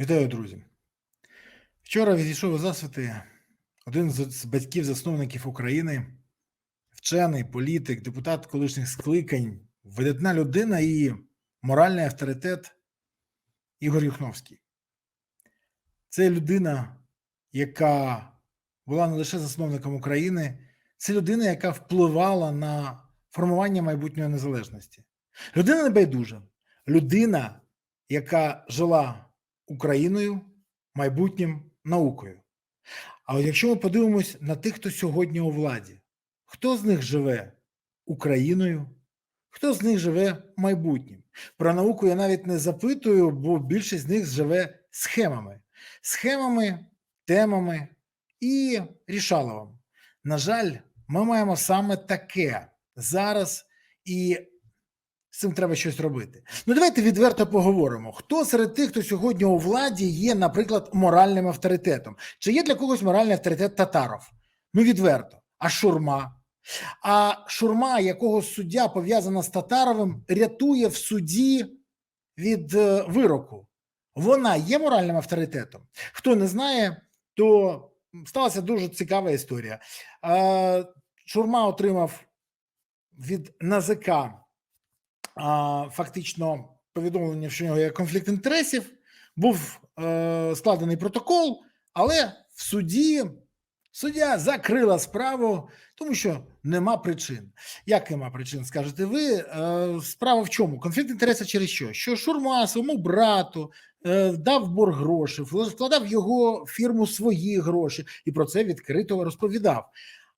Вітаю, друзі. Вчора відійшов у засвіти один з батьків-засновників України, вчений, політик, депутат колишніх скликань, видатна людина і моральний авторитет Ігор Юхновський. Це людина, яка була не лише засновником України, це людина, яка впливала на формування майбутньої незалежності. Людина небайдужа, людина, яка жила Україною, майбутнім наукою. А от якщо ми подивимось на тих, хто сьогодні у владі, хто з них живе Україною, хто з них живе майбутнім? Про науку я навіть не запитую, бо більшість з них живе схемами, схемами, темами і рішаловом. На жаль, ми маємо саме таке зараз, і з цим треба щось робити. Ну, давайте відверто поговоримо. Хто серед тих, хто сьогодні у владі, є, наприклад, моральним авторитетом? Чи є для когось моральний авторитет татаров? Ну, відверто. А шурма? А шурма, якого суддя пов'язана з Татаровим, рятує в суді від е, вироку. Вона є моральним авторитетом. Хто не знає, то сталася дуже цікава історія. Е, Шурма отримав від НАЗК фактично повідомлення, що в нього є конфлікт інтересів, був е, складений протокол, але в суді суддя закрила справу, тому що нема причин. Як нема причин, скажете ви? Е, справа в чому? Конфлікт інтересів через що? Що Шурма своєму брату е, дав борг грошей, вкладав його фірму свої гроші і про це відкрито розповідав.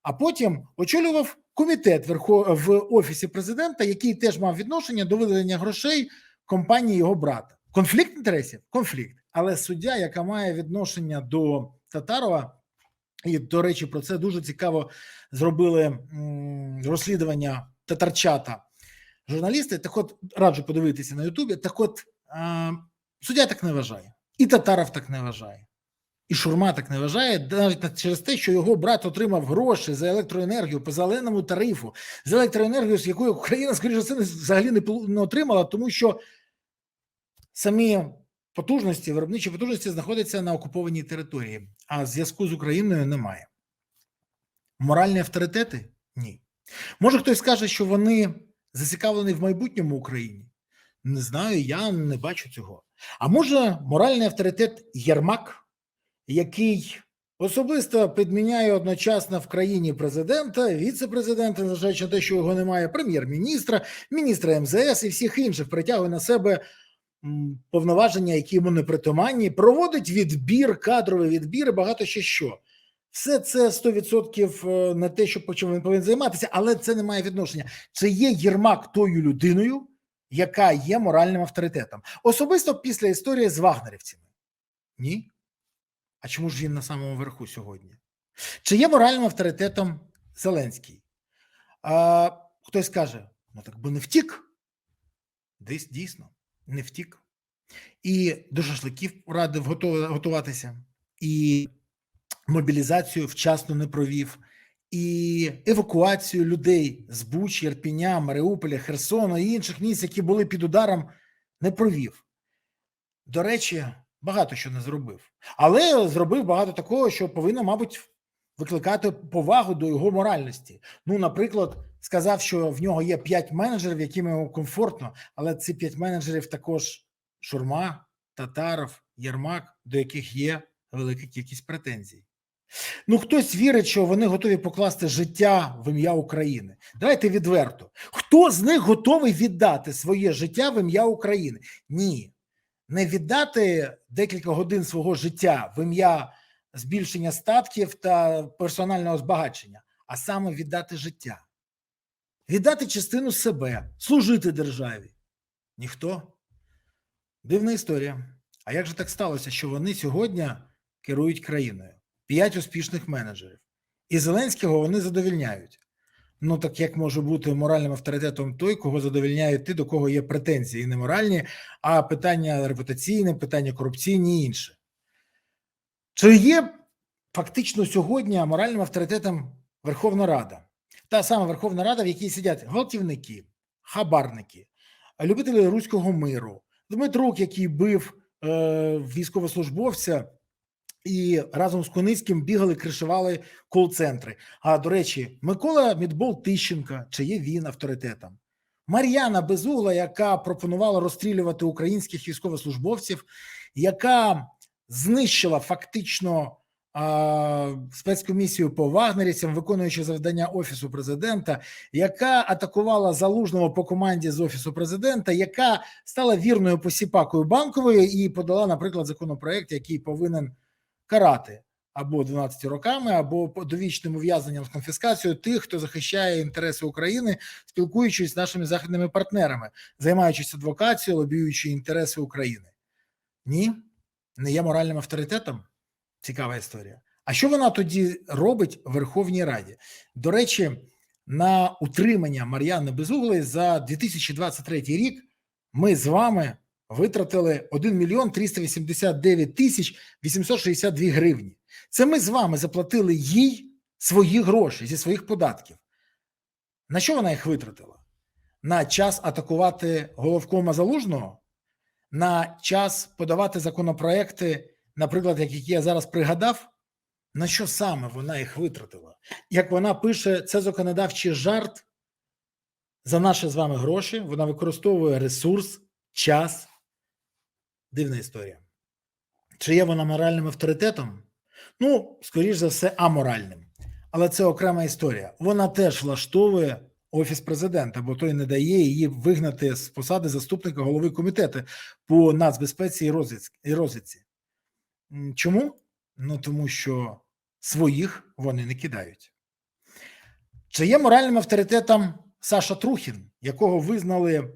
А потім очолював комітет в офісі президента, який теж мав відношення до виділення грошей компанії його брата. Конфлікт інтересів? Конфлікт. Але суддя, яка має відношення до Татарова, і до речі, про це дуже цікаво зробили розслідування татарчата журналісти. Так, от раджу подивитися на Ютубі. Так, от суддя так не вважає, і Татаров так не вважає. І Шурма так не вважає, навіть через те, що його брат отримав гроші за електроенергію по зеленому тарифу, за електроенергію, з якої Україна, скоріше все, взагалі не отримала, тому що самі потужності, виробничі потужності знаходяться на окупованій території, а зв'язку з Україною немає. Моральні авторитети? Ні. Може, хтось скаже, що вони зацікавлені в майбутньому Україні? Не знаю, я не бачу цього. А може, моральний авторитет Єрмак? Який особисто підміняє одночасно в країні президента, віце-президента, незважаючи на те, що його немає, прем'єр-міністра, міністра МЗС і всіх інших притягує на себе повноваження, які йому не притаманні, проводить відбір, кадровий відбір, багато ще що. Все це 100% не те, що чому він повинен займатися, але це не має відношення. Це є Єрмак тою людиною, яка є моральним авторитетом. Особисто після історії з вагнерівцями. Ні. А чому ж він на самому верху сьогодні? Чи є моральним авторитетом Зеленський? А, Хтось каже: ну так би не втік. Десь дійсно не втік. І до шашликів радив готуватися, і мобілізацію вчасно не провів, і евакуацію людей з Бучі, Ірпіня, Маріуполя, Херсона і інших місць, які були під ударом, не провів. До речі, багато що не зробив, але зробив багато такого, що повинно, мабуть, викликати повагу до його моральності. Ну, наприклад, сказав, що в нього є п'ять менеджерів, яким йому комфортно, але ці п'ять менеджерів також Шурма, Татаров, Єрмак, до яких є велика кількість претензій. Ну, хтось вірить, що вони готові покласти життя в ім'я України. Давайте відверто. Хто з них готовий віддати своє життя в ім'я України? Ні не віддати декілька годин свого життя в ім'я збільшення статків та персонального збагачення, а саме віддати життя, віддати частину себе, служити державі. Ніхто. Дивна історія. А як же так сталося, що вони сьогодні керують країною? П'ять успішних менеджерів. І Зеленського вони задовільняють. Ну так як може бути моральним авторитетом той, кого задовільняють ти, до кого є претензії не моральні, а питання репутаційне, питання корупційні і інше. Чи є фактично сьогодні моральним авторитетом Верховна Рада? Та сама Верховна Рада, в якій сидять гвалтівники, хабарники, любителі руського миру, Дмитрук, який бив е, військовослужбовця і разом з Куницьким бігали, кришували кол-центри. А до речі, Микола Мідбол Тищенка, чи є він авторитетом? Мар'яна Безугла, яка пропонувала розстрілювати українських військовослужбовців, яка знищила фактично а, спецкомісію по вагнерівцям, виконуючи завдання офісу президента, яка атакувала залужного по команді з офісу президента, яка стала вірною посіпакою банкової і подала, наприклад, законопроект, який повинен карати або 12 роками, або довічним ув'язненням з конфіскацією тих, хто захищає інтереси України, спілкуючись з нашими західними партнерами, займаючись адвокацією, лобіюючи інтереси України. Ні, не є моральним авторитетом. Цікава історія. А що вона тоді робить в Верховній Раді? До речі, на утримання Мар'яни Безуглої за 2023 рік ми з вами витратили 1 мільйон 389 тисяч 862 гривні. Це ми з вами заплатили їй свої гроші зі своїх податків. На що вона їх витратила? На час атакувати головкома залужного, на час подавати законопроекти, наприклад, які я зараз пригадав. На що саме вона їх витратила? Як вона пише, це законодавчий жарт за наші з вами гроші. Вона використовує ресурс, час. Дивна історія. Чи є вона моральним авторитетом? Ну, скоріш за все, аморальним. Але це окрема історія. Вона теж влаштовує офіс президента, бо той не дає її вигнати з посади заступника голови комітету по нацбезпеці і розвідці-. Чому? Ну тому що своїх вони не кидають. Чи є моральним авторитетом Саша Трухін, якого визнали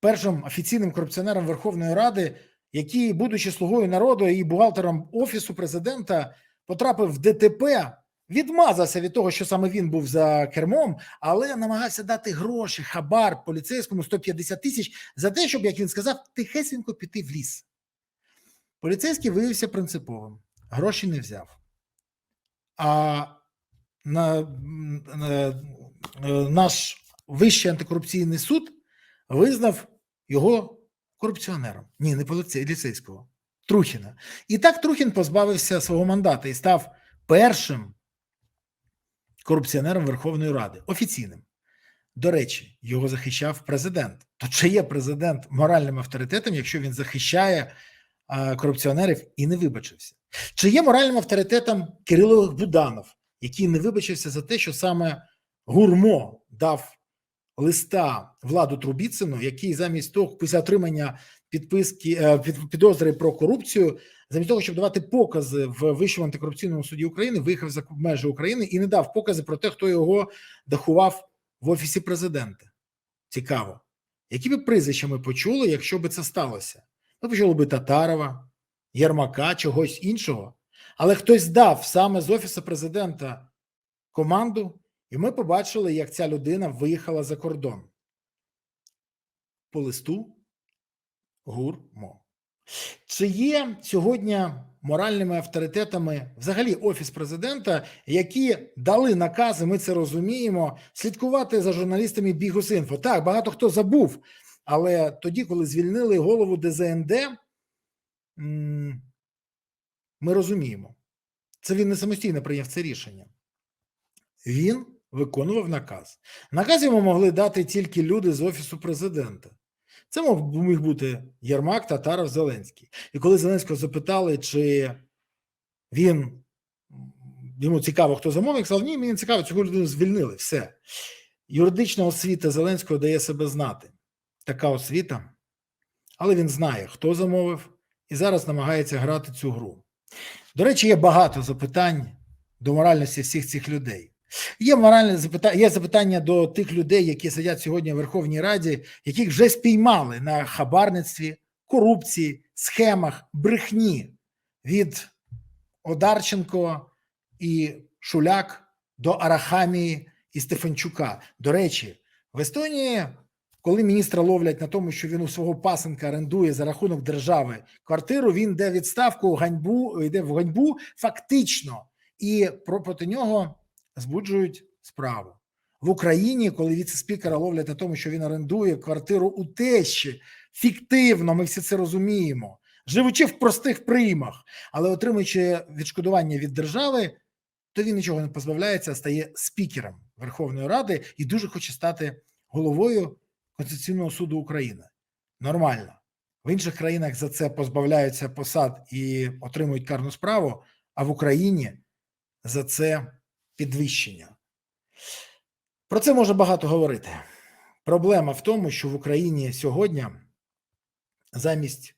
першим офіційним корупціонером Верховної Ради, який, будучи слугою народу і бухгалтером офісу президента, потрапив в ДТП, відмазався від того, що саме він був за кермом, але намагався дати гроші, хабар поліцейському 150 тисяч за те, щоб, як він сказав, тихесенько піти в ліс. Поліцейський виявився принциповим, гроші не взяв. А на, на, е, наш Вищий антикорупційний суд визнав його корупціонером. Ні, не поліцейського, Трухіна. І так Трухін позбавився свого мандата і став першим корупціонером Верховної Ради, офіційним. До речі, його захищав президент. То чи є президент моральним авторитетом, якщо він захищає а, корупціонерів і не вибачився? Чи є моральним авторитетом Кирило Буданов, який не вибачився за те, що саме Гурмо дав листа Владу Трубіцину, який замість того, після отримання підписки е, під, підозри про корупцію, замість того, щоб давати покази в Вищому антикорупційному суді України, виїхав за межі України і не дав покази про те, хто його дахував в офісі президента. Цікаво, які б прізвища ми почули, якщо б це сталося? Ми почули би Татарова, Єрмака, чогось іншого. Але хтось дав саме з офісу президента команду, і ми побачили, як ця людина виїхала за кордон. По листу гурмо. Чи є сьогодні моральними авторитетами взагалі офіс президента, які дали накази, ми це розуміємо, слідкувати за журналістами Бігусінфо? Так, багато хто забув, але тоді, коли звільнили голову ДЗНД, ми розуміємо, це він не самостійно прийняв це рішення. Він виконував наказ. Наказ йому могли дати тільки люди з офісу президента. Це міг бути Єрмак, Татаров, Зеленський. І коли Зеленського запитали, чи він йому цікаво, хто замовник, сказав, ні, мені цікаво, цього людину звільнили. Все. Юридична освіта Зеленського дає себе знати. Така освіта. Але він знає, хто замовив, і зараз намагається грати цю гру. До речі, є багато запитань до моральності всіх цих людей. Є моральне запитання, є запитання до тих людей, які сидять сьогодні в Верховній Раді, яких вже спіймали на хабарництві, корупції, схемах, брехні від Одарченко і Шуляк до Арахамії і Стефанчука. До речі, в Естонії, коли міністра ловлять на тому, що він у свого пасенка орендує за рахунок держави квартиру, він йде відставку ганьбу, йде в ганьбу фактично, і про- проти нього збуджують справу. В Україні, коли віце-спікера ловлять на тому, що він орендує квартиру у тещі, фіктивно, ми всі це розуміємо. живучи в простих приймах, але отримуючи відшкодування від держави, то він нічого не позбавляється, а стає спікером Верховної Ради і дуже хоче стати головою Конституційного суду України. Нормально. В інших країнах за це позбавляються посад і отримують карну справу, а в Україні за це підвищення. Про це може багато говорити. Проблема в тому, що в Україні сьогодні замість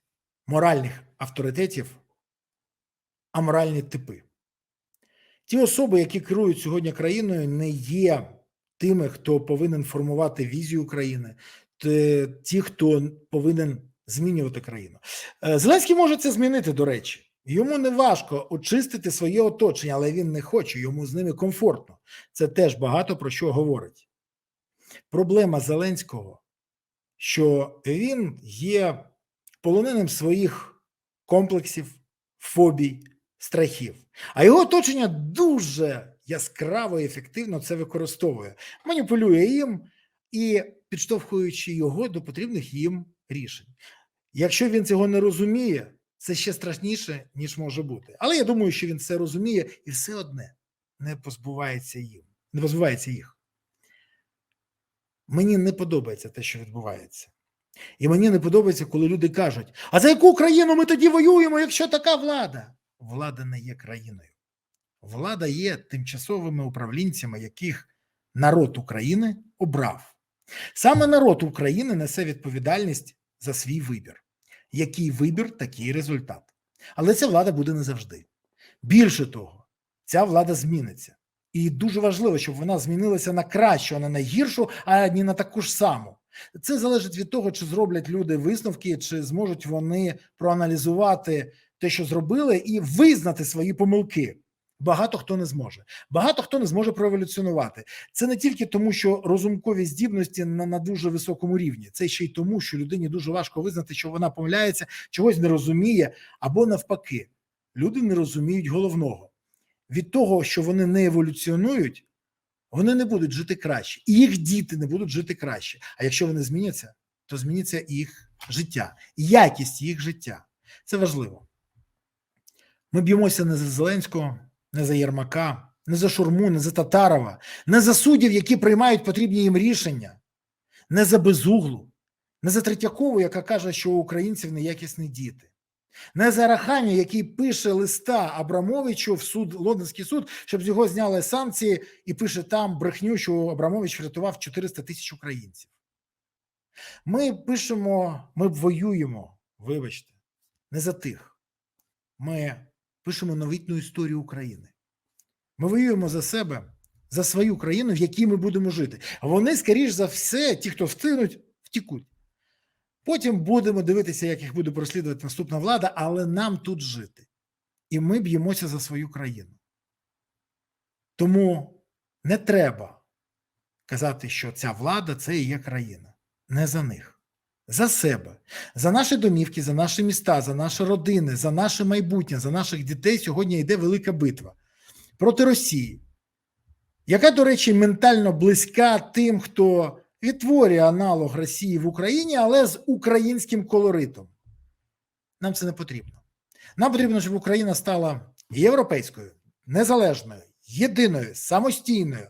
моральних авторитетів аморальні типи. Ті особи, які керують сьогодні країною, не є тими, хто повинен формувати візію України, ті, хто повинен змінювати країну. Е, Зеленський може це змінити, до речі. Йому не важко очистити своє оточення, але він не хоче, йому з ними комфортно. Це теж багато про що говорить. Проблема Зеленського, що він є полоненим своїх комплексів, фобій, страхів, а його оточення дуже яскраво і ефективно це використовує, маніпулює їм і підштовхуючи його до потрібних їм рішень. Якщо він цього не розуміє, це ще страшніше, ніж може бути. Але я думаю, що він це розуміє і все одне не позбувається їм, не позбувається їх. Мені не подобається те, що відбувається. І мені не подобається, коли люди кажуть: а за яку країну ми тоді воюємо, якщо така влада? Влада не є країною. Влада є тимчасовими управлінцями, яких народ України обрав. Саме народ України несе відповідальність за свій вибір. Який вибір, такий результат. Але ця влада буде не завжди. Більше того, ця влада зміниться. І дуже важливо, щоб вона змінилася на кращу, а не на гіршу, а не на таку ж саму. Це залежить від того, чи зроблять люди висновки, чи зможуть вони проаналізувати те, що зробили, і визнати свої помилки. Багато хто не зможе. Багато хто не зможе проеволюціонувати. Це не тільки тому, що розумкові здібності на, на дуже високому рівні, це ще й тому, що людині дуже важко визнати, що вона помиляється, чогось не розуміє, або навпаки, люди не розуміють головного від того, що вони не еволюціонують, вони не будуть жити краще, і їх діти не будуть жити краще. А якщо вони зміняться, то зміниться їх життя, якість їх життя. Це важливо. Ми б'ємося не за Зеленського, не за Єрмака, не за Шурму, не за Татарова, не за суддів, які приймають потрібні їм рішення, не за безуглу, не за Третьякову, яка каже, що у українців неякісні діти. Не за Раханю, який пише листа Абрамовичу в суд, Лондонський суд, щоб з його зняли санкції, і пише там брехню, що Абрамович врятував 400 тисяч українців. Ми пишемо, ми воюємо, вибачте, не за тих. Ми пишемо новітну історію України. Ми воюємо за себе, за свою країну, в якій ми будемо жити. Вони, скоріш за все, ті, хто встигнуть, втікуть. Потім будемо дивитися, як їх буде прослідувати наступна влада, але нам тут жити. І ми б'ємося за свою країну. Тому не треба казати, що ця влада це і є країна. Не за них, за себе, за наші домівки, за наші міста, за наші родини, за наше майбутнє, за наших дітей сьогодні йде велика битва проти Росії, яка, до речі, ментально близька тим, хто відтворює аналог Росії в Україні, але з українським колоритом. Нам це не потрібно. Нам потрібно, щоб Україна стала європейською, незалежною, єдиною, самостійною,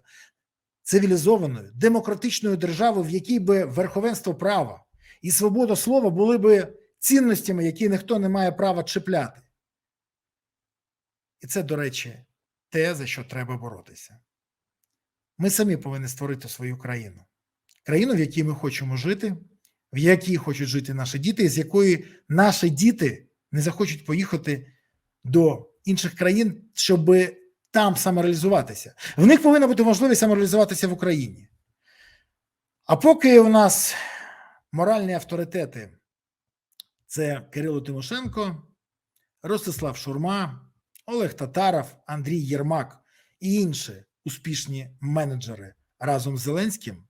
цивілізованою, демократичною державою, в якій би верховенство права і свобода слова були би цінностями, які ніхто не має права чіпляти. І це, до речі, те, за що треба боротися. Ми самі повинні створити свою країну країну, в якій ми хочемо жити, в якій хочуть жити наші діти, з якої наші діти не захочуть поїхати до інших країн, щоб там самореалізуватися. В них повинна бути можливість самореалізуватися в Україні. А поки у нас моральні авторитети це Кирило Тимошенко, Ростислав Шурма, Олег Татаров, Андрій Єрмак і інші успішні менеджери разом з Зеленським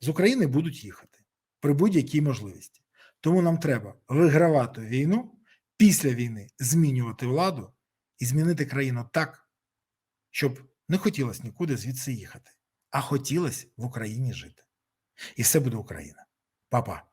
з України будуть їхати при будь-якій можливості. Тому нам треба вигравати війну, після війни змінювати владу і змінити країну так, щоб не хотілося нікуди звідси їхати, а хотілося в Україні жити. І все буде Україна. Papa.